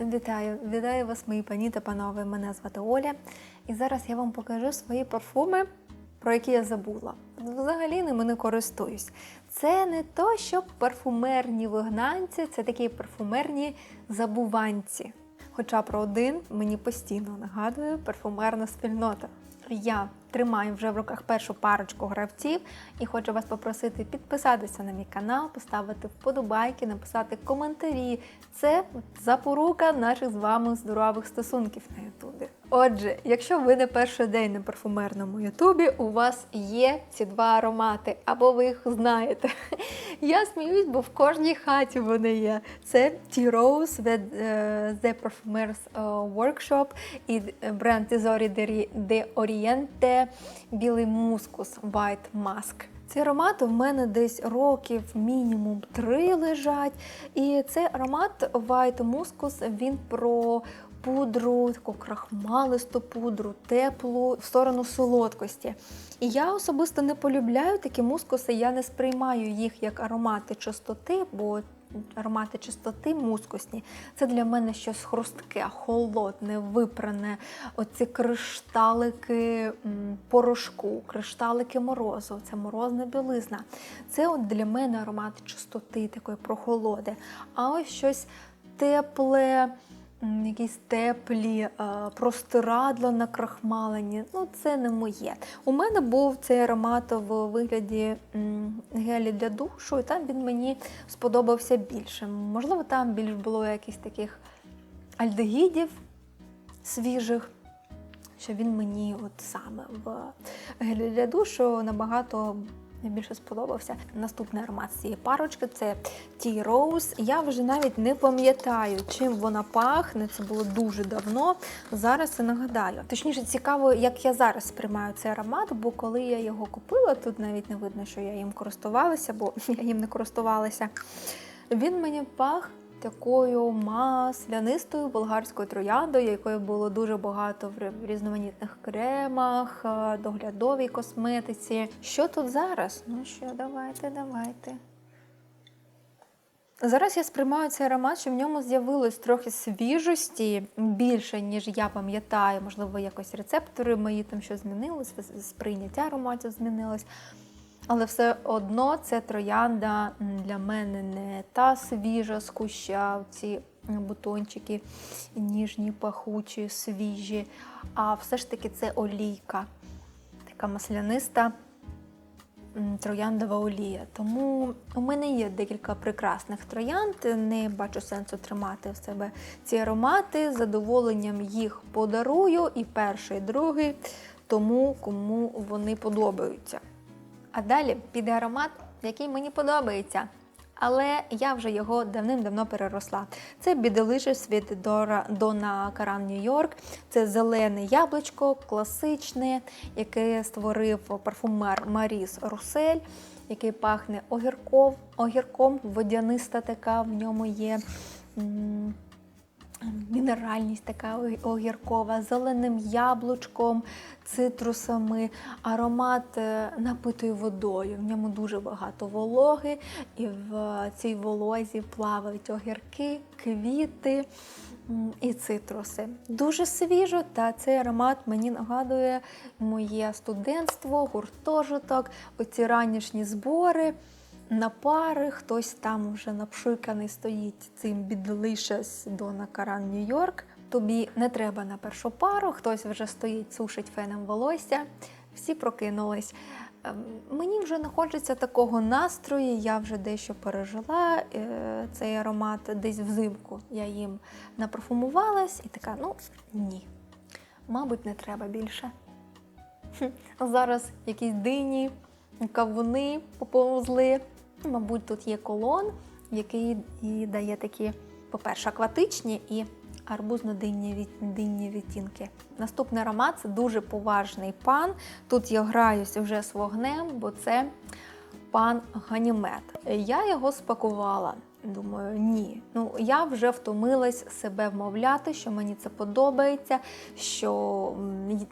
Вітаю, вітаю вас, мої пані та панове. Мене звати Оля. І зараз я вам покажу свої парфуми, про які я забула. Взагалі ними не користуюсь. Це не то, що парфумерні вигнанці, це такі парфумерні забуванці. Хоча про один мені постійно нагадує парфумерна спільнота. Я тримаю вже в руках першу парочку гравців і хочу вас попросити підписатися на мій канал, поставити вподобайки, написати коментарі. Це запорука наших з вами здорових стосунків на Ютубі. Отже, якщо ви не перший день на парфумерному Ютубі, у вас є ці два аромати, або ви їх знаєте. Я сміюсь, бо в кожній хаті вони є. Це T-Rose е, The Perfumers е, Workshop і бренд Tesori de Oriente білий мускус White Mask. Ці аромати в мене десь років мінімум три лежать. І цей аромат White Muscus, він про пудру, таку крахмалисту пудру, теплу в сторону солодкості. І я особисто не полюбляю такі мускуси, я не сприймаю їх як аромати чистоти, бо аромати чистоти мускусні. Це для мене щось хрустке, холодне, випране, оці кришталики порошку, кришталики морозу, це морозна білизна. Це от для мене аромат чистоти, такої прохолоди. А ось щось тепле. Якісь теплі е, простирадла накрахмалені. Ну, це не моє. У мене був цей аромат в вигляді гелі для душу, і там він мені сподобався більше. Можливо, там більш було якихось таких альдегідів свіжих, що він мені от саме в гелі для душу набагато більше сподобався. Наступний аромат цієї парочки це Tea Rose. Я вже навіть не пам'ятаю, чим вона пахне. Це було дуже давно. Зараз я нагадаю. Точніше, цікаво, як я зараз сприймаю цей аромат, бо коли я його купила, тут навіть не видно, що я їм користувалася, бо я їм не користувалася. Він мені пах такою маслянистою болгарською трояндою, якої було дуже багато в різноманітних кремах, е, доглядовій косметиці. Що тут зараз? Ну що, давайте, давайте. Зараз я сприймаю цей аромат, що в ньому з'явилось трохи свіжості більше, ніж я пам'ятаю. Можливо, якось рецептори мої там щось змінилось, сприйняття ароматів змінилось. Але все одно це троянда для мене не та свіжа з куща, ці бутончики ніжні, пахучі, свіжі, а все ж таки це олійка, така масляниста трояндова олія. Тому у мене є декілька прекрасних троянд. Не бачу сенсу тримати в себе ці аромати. З задоволенням їх подарую і перший, і другий, тому кому вони подобаються. А далі піде аромат, який мені подобається. Але я вже його давним-давно переросла. Це Біделишес від Donna Karan New York. Це зелене яблучко, класичне, яке створив парфумер Маріс Русель, який пахне огірков, огірком, водяниста така, в ньому є. м, Мінеральність така огіркова, зеленим яблучком, цитрусами, аромат е, напитою водою. В ньому дуже багато вологи, і в цій волозі плавають огірки, квіти і цитруси. Дуже свіжо, та цей аромат мені нагадує моє студентство, гуртожиток, оці ранішні збори на пари, хтось там вже напшиканий стоїть цим бідлишес Дона Каран Нью-Йорк. Тобі не треба на першу пару, хтось вже стоїть, сушить феном волосся. Всі прокинулись. Ем, Мені вже не хочеться такого настрою, я вже дещо пережила е, цей аромат десь взимку. Я їм напарфумувалась і така, ну ні, мабуть, не треба більше. Зараз якісь дині, кавуни поповзли. Мабуть, тут є колон, який і дає такі, по-перше, акватичні і арбузно-динні відтінки. Наступний аромат це дуже поважний пан. Тут я граюся вже з вогнем, бо це пан Ганімед. Я його спакувала думаю, ні. Ну я вже втомилась себе вмовляти, що мені це подобається, що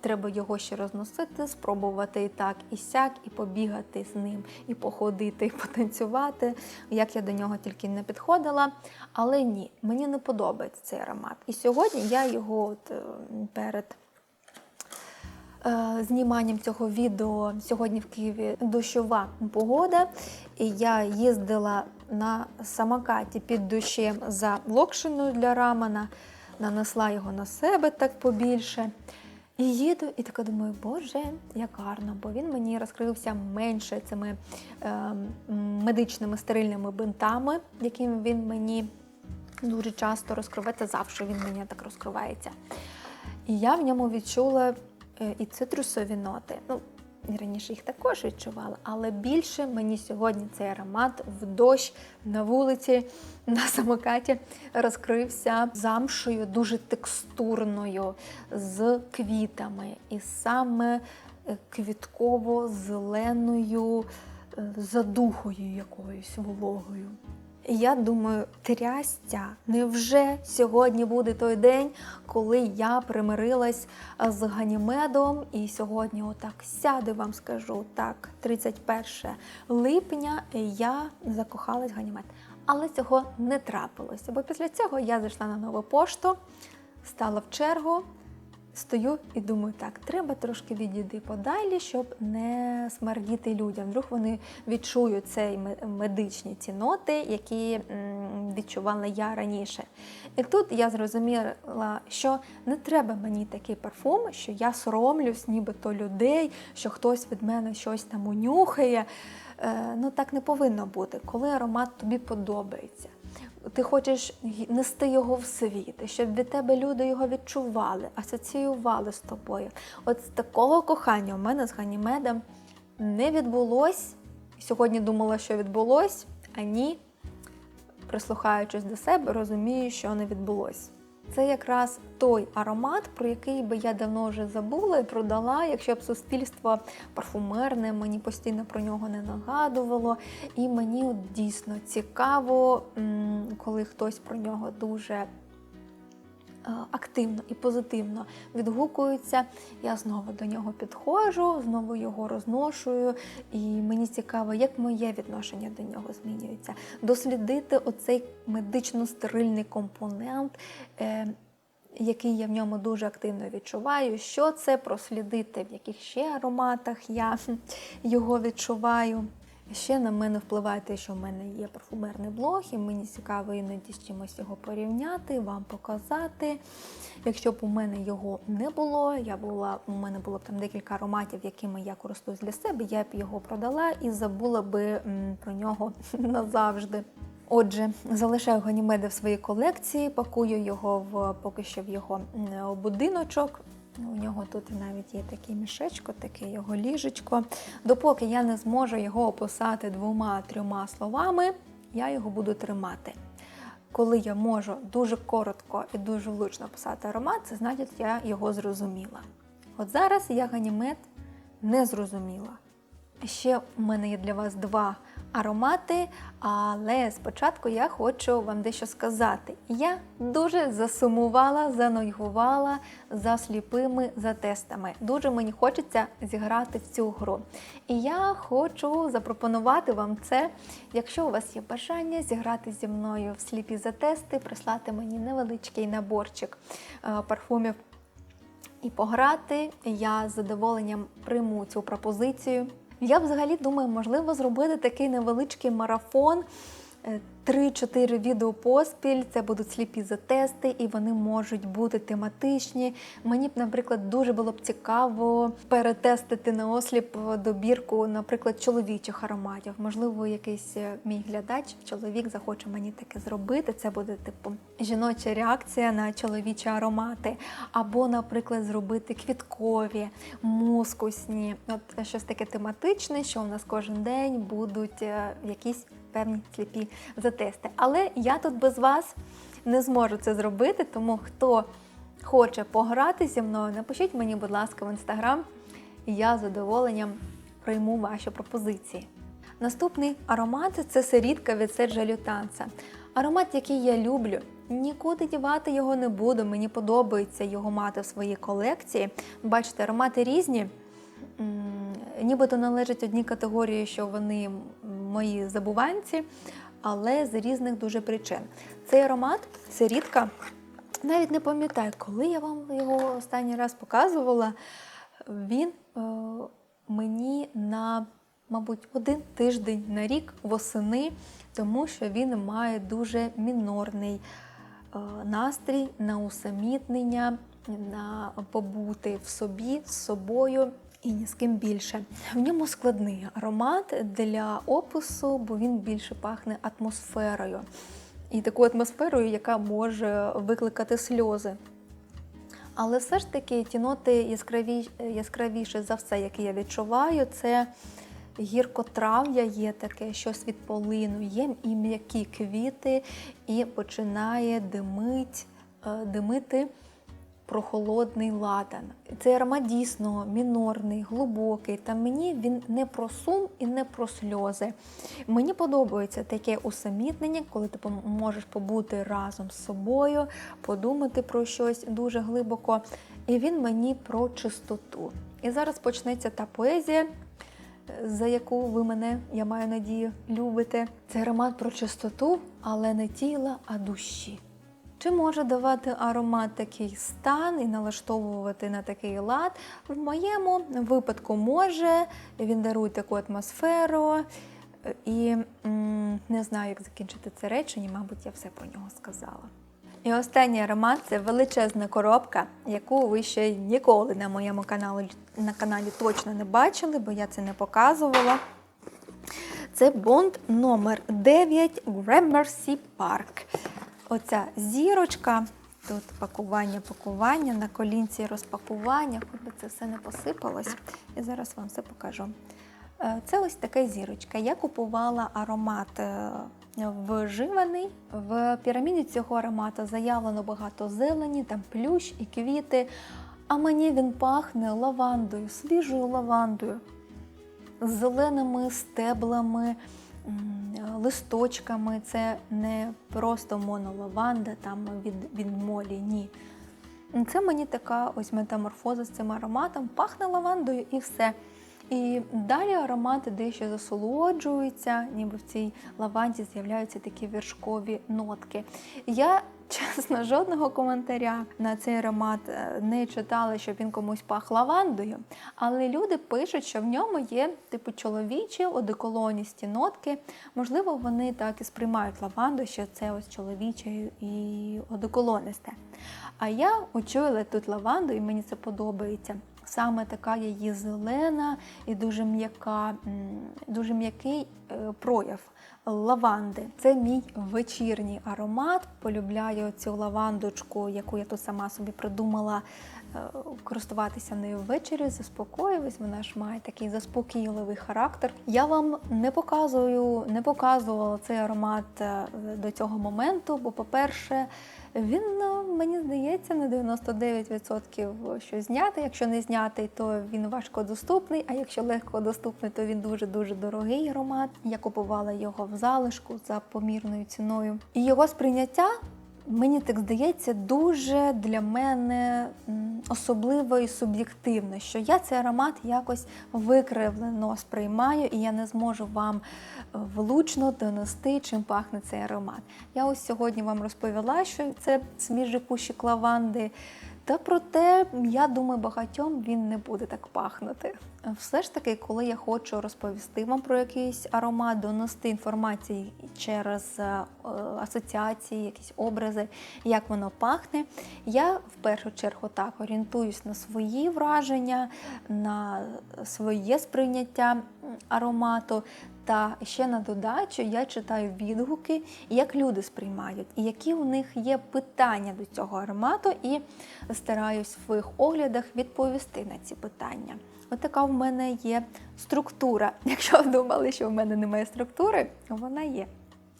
треба його ще розносити, спробувати і так, і сяк, і побігати з ним, і походити, і потанцювати. Як я до нього тільки не підходила. Але ні, мені не подобається цей аромат. І сьогодні я його от, е, перед зніманням цього відео сьогодні в Києві дощова погода, і я їздила на самокаті під дощем за локшиною для рамана, нанесла його на себе так побільше. І їду, і така думаю, боже, як гарно, бо він мені розкрився менше цими е, медичними стерильними бинтами, яким він мені дуже часто розкривається. Завжди він мені так розкривається. І я в ньому відчула е, і цитрусові ноти. Ну, раніше їх також відчувала, але більше мені сьогодні цей аромат в дощ на вулиці на самокаті розкрився замшою, дуже текстурною, з квітами, і саме е, квітково-зеленою е, задухою якоюсь вологою. Я думаю, трястя, невже сьогодні буде той день, коли я примирилась з Ганімедом, і сьогодні отак сяду, вам скажу так, 31 липня я закохалась в Ганімед. Але цього не трапилося, бо після цього я зайшла на нову пошту, стала в чергу, стою і думаю, так, треба трошки відійти подалі, щоб не смердіти людям. Вдруг вони відчують ме- медичні ці ноти, які відчувала я раніше. І тут я зрозуміла, що не треба мені такий парфум, що я соромлюсь, нібито людей, що хтось від мене щось там унюхає. Е, Ну так не повинно бути, коли аромат тобі подобається. Ти хочеш нести його в світ, щоб від тебе люди його відчували, асоціювали з тобою. От такого кохання у мене з Ганімедом не відбулось. Сьогодні думала, що відбулось, а ні, прислухаючись до себе, розумію, що не відбулось. Це якраз той аромат, про який би я давно вже забула і продала, якщо б суспільство парфумерне мені постійно про нього не нагадувало. І мені от дійсно цікаво, коли хтось про нього дуже активно і позитивно відгукується. Я знову до нього підходжу, знову його розношую, і мені цікаво, як моє відношення до нього змінюється. Дослідити оцей медично-стерильний компонент. е, який я в ньому дуже активно відчуваю, що це прослідити, в яких ще ароматах я його відчуваю. Ще на мене впливає те, що в мене є парфумерний блог, і мені цікаво іноді з чимось його порівняти, вам показати. Якщо б у мене його не було, я була, у мене було б там декілька ароматів, якими я користуюсь для себе, я б його продала і забула би про нього назавжди. Отже, залишаю ганімеди в своїй колекції, пакую його в поки що в його будиночок. У нього тут навіть є такий мішечко, таке його ліжечко. Допоки я не зможу його описати двома-трьома словами, я його буду тримати. Коли я можу дуже коротко і дуже влучно описати аромат, це значить, я його зрозуміла. От зараз я ганімед не зрозуміла. Ще у мене є для вас два аромати, але спочатку я хочу вам дещо сказати. Я дуже засумувала, занойгувала за сліпими за тестами. Дуже мені хочеться зіграти в цю гру. І я хочу запропонувати вам це, якщо у вас є бажання зіграти зі мною в сліпі за тести, прислати мені невеличкий наборчик е, парфумів і пограти. Я з задоволенням прийму цю пропозицію. Я взагалі думаю, можливо, зробити такий невеличкий марафон. Е, 3-4 відео поспіль, це будуть сліпі затести, і вони можуть бути тематичні. Мені б, наприклад, дуже було б цікаво перетестити на осліп добірку, наприклад, чоловічих ароматів. Можливо, якийсь е, мій глядач, чоловік захоче мені таке зробити. Це буде типу жіноча реакція на чоловічі аромати. Або, наприклад, зробити квіткові, мускусні, от щось таке тематичне, що у нас кожен день будуть е, якісь певні сліпі затести. Але я тут без вас не зможу це зробити, тому хто хоче пограти зі мною, напишіть мені, будь ласка, в інстаграм, і я з задоволенням прийму ваші пропозиції. Наступний аромат це сирідка від Серджа Лютанца. Аромат, який я люблю. Нікуди дівати його не буду. Мені подобається його мати в своїй колекції. Бачите, аромати різні. Нібито належать одній категорії, що вони мої забуванці, але з різних дуже причин. Цей аромат це рідка. Навіть не пам'ятаю, коли я вам його останній раз показувала. Він е, мені на, мабуть, один тиждень на рік восени, тому що він має дуже мінорний е, настрій на усамітнення, на побути в собі з собою. І ні з ким більше. В ньому складний аромат для опису, бо він більше пахне атмосферою. І такою атмосферою, яка може викликати сльози. Але все ж таки ті ноти яскраві, яскравіше за все, які я відчуваю, це гіркотрав'я є таке, щось від полину, є і м'які квіти, і починає димить, е, димити прохолодний ладан. Цей аромат дійсно мінорний, глибокий. Та мені він не про сум і не про сльози. Мені подобається таке усамітнення, коли ти можеш побути разом з собою, подумати про щось дуже глибоко. І він мені про чистоту. І зараз почнеться та поезія. За яку ви мене, я маю надію, любите. Це аромат про чистоту, але не тіла, а душі. Чи може давати аромат такий стан і налаштовувати на такий лад? В моєму випадку може. Він дарує таку атмосферу. І не знаю, як закінчити це речення, мабуть, я все про нього сказала. І останній аромат це величезна коробка, яку ви ще ніколи на моєму каналі, на каналі точно не бачили, бо я це не показувала. Це бонд номер 9 Gramercy Park. Оця зірочка, тут пакування, пакування, на колінці розпакування, хоч би це все не посипалось. І зараз вам все покажу. Е, Це ось така зірочка. Я купувала аромат е, вживаний. В піраміді цього аромату заявлено багато зелені, там плющ і квіти. А мені він пахне лавандою, свіжою лавандою, зеленими стеблами, листочками. Це не просто монолаванда там від, від молі, ні. Це мені така ось метаморфоза з цим ароматом. Пахне лавандою і все. І далі аромати дещо засолоджуються, ніби в цій лаванді з'являються такі вершкові нотки. Я, чесно, жодного коментаря на цей аромат е, не читали, щоб він комусь пах лавандою. Але люди пишуть, що в ньому є типу чоловічі одеколоністі нотки. Можливо, вони так і сприймають лаванду, що це ось чоловіче і одеколонисте. А я учуяла тут лаванду, і мені це подобається. Саме така її зелена і дуже м'яка, дуже м'який е, прояв лаванди. Це мій вечірній аромат. Полюбляю цю лавандочку, яку я тут сама собі придумала користуватися нею ввечері, заспокоюваюсь. Вона ж має такий заспокійливий характер. Я вам не показую, не показувала цей аромат е, до цього моменту, бо, по-перше, він ну, мені здається на 99% що знятий. Якщо не знятий, то він важко доступний. А якщо легко доступний, то він дуже дуже дорогий аромат. Я купувала його в залишку за помірною ціною. І його сприйняття. Мені так здається, дуже для мене особливо і суб'єктивно, що я цей аромат якось викривлено сприймаю, і я не зможу вам е, влучно донести, чим пахне цей аромат. Я ось сьогодні вам розповіла, що це свіжий кущик лаванди. Та проте, я думаю, багатьом він не буде так пахнути. Все ж таки, коли я хочу розповісти вам про якийсь аромат, донести інформацію через е, асоціації, якісь образи, як воно пахне, я в першу чергу так орієнтуюсь на свої враження, на своє сприйняття аромату. Та ще на додачу я читаю відгуки, як люди сприймають, і які у них є питання до цього аромату, і стараюсь в своїх оглядах відповісти на ці питання. От в мене є структура. Якщо думали, що в мене немає структури, вона є.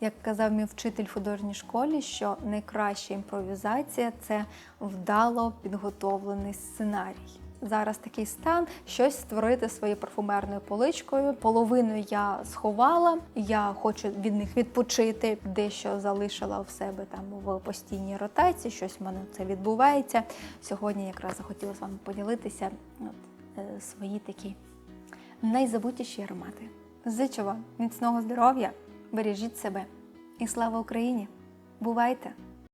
Як казав мій вчитель в художній школі, що найкраща імпровізація це вдало підготовлений сценарій. Зараз такий стан щось створити своєю парфумерною поличкою. Половину я сховала. Я хочу від них відпочити. Дещо залишила в себе там в постійній ротації. Щось в мене це відбувається. Сьогодні якраз захотіла з вами поділитися от, е, свої такі найзабутіші аромати. Зичу вам міцного здоров'я, бережіть себе і слава Україні! Бувайте!